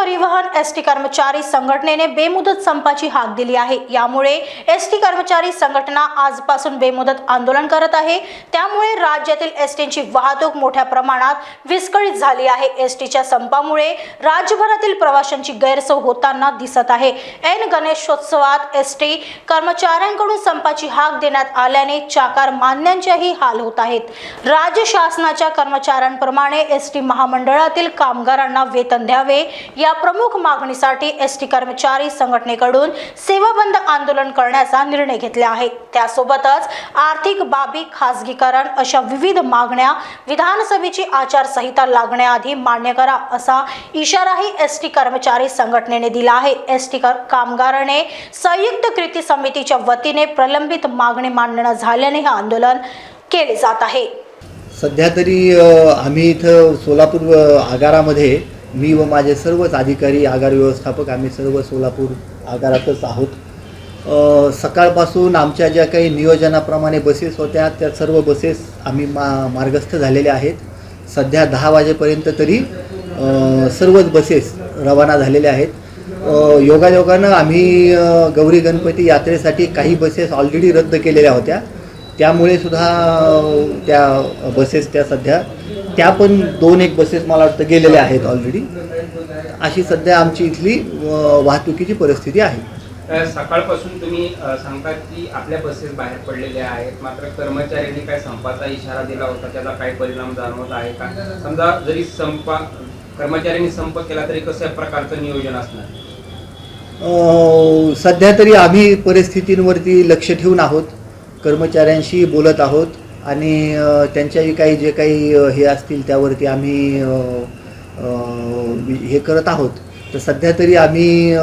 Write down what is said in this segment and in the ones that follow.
परिवहन S T कर्मचारी संघटनेने बेमुदत संपाची हाक दिली आहे. यामुळे एस टी कर्मचारी संघटना आजपासून बेमुदत आंदोलन करत आहे. त्यामुळे राज्यातील एस टीची वाहतूक मोठ्या प्रमाणात विस्कळीत झाली आहे. एस टीच्या संपामुळे राज्यभरातील प्रवाशांची गैरसोय होताना दिसत आहे. ऐन गणेशोत्सवात एस टी कर्मचाऱ्यांकडून संपाची हाक देण्यात आल्याने चाकार मान्यांचेही हाल होत आहेत. राज्य शासनाच्या कर्मचाऱ्यांप्रमाणे एस टी महामंडळातील कामगारांना वेतन द्यावे या प्रमुख मागणीसाठी एस टी कर्मचारी संघटनेकडून सेवाबंद आंदोलन करण्याचा निर्णय घेतला आहे. त्यासोबतच आर्थिक बाबी खासगीकरण अशा विविध मागण्या विधानसभेची आचारसंहिता लागण्याआधी मान्य करा असा इशाराही एस टी कर्मचारी संघटनेने दिला आहे. एस टी कामगाराने संयुक्त कृती समितीच्या वतीने प्रलंबित मागणी मांडणं झाल्याने हे आंदोलन केले जात आहे. सध्या तरी आम्ही इथं सोलापूर आगारामध्ये मी व माझे सर्वच अधिकारी आगार व्यवस्थापक आम्ही सर्व सोलापूर आगारातच आहोत. सकाळपासून आमच्या ज्या काही नियोजनाप्रमाणे बसेस होत्या त्या सर्व बसेस आम्ही मा मार्गस्थ झालेल्या आहेत. सध्या दहा वाजेपर्यंत तरी सर्वच बसेस रवाना झालेल्या आहेत. योगायोगानं आम्ही गौरी गणपती यात्रेसाठी काही बसेस ऑलरेडी रद्द केलेल्या होत्या. त्यामुळे सुद्धा त्या बसेस त्या सध्या त्या पण दोन एक बसेस मला वाटतं गेलेल्या आहेत ऑलरेडी अशी सध्या आमची इथली वाहतुकीची परिस्थिती आहे. सकाळपासून तुम्ही सांगता की आपल्या बसेस बाहेर पडलेल्या आहेत. मात्र कर्मचाऱ्यांनी काय संपाचा इशारा दिला होता? त्याचा काय परिणाम जाणवत आहे का? समजा जरी संप कर्मचाऱ्यांनी संप केला तरी कशा प्रकारचं नियोजन असणार? सध्या तरी आम्ही परिस्थितींवरती लक्ष ठेवून आहोत. कर्मचाऱ्यांशी बोलत आहोत. आणि त्यांच्याही काही जे काही हे असतील त्यावरती आम्ही हे करत आहोत. तर सध्या तरी आम्ही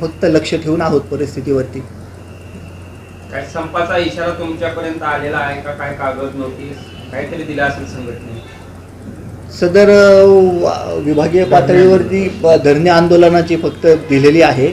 फक्त लक्ष ठेवून आहोत परिस्थितीवरती. काय संपाचा इशारा तुमच्यापर्यंत आलेला आहे का? काय कागद नोटीस काहीतरी दिला असेल संघटनेने? सदर विभागीय पातळीवरती धरणे आंदोलनाची फक्त दिलेली आहे.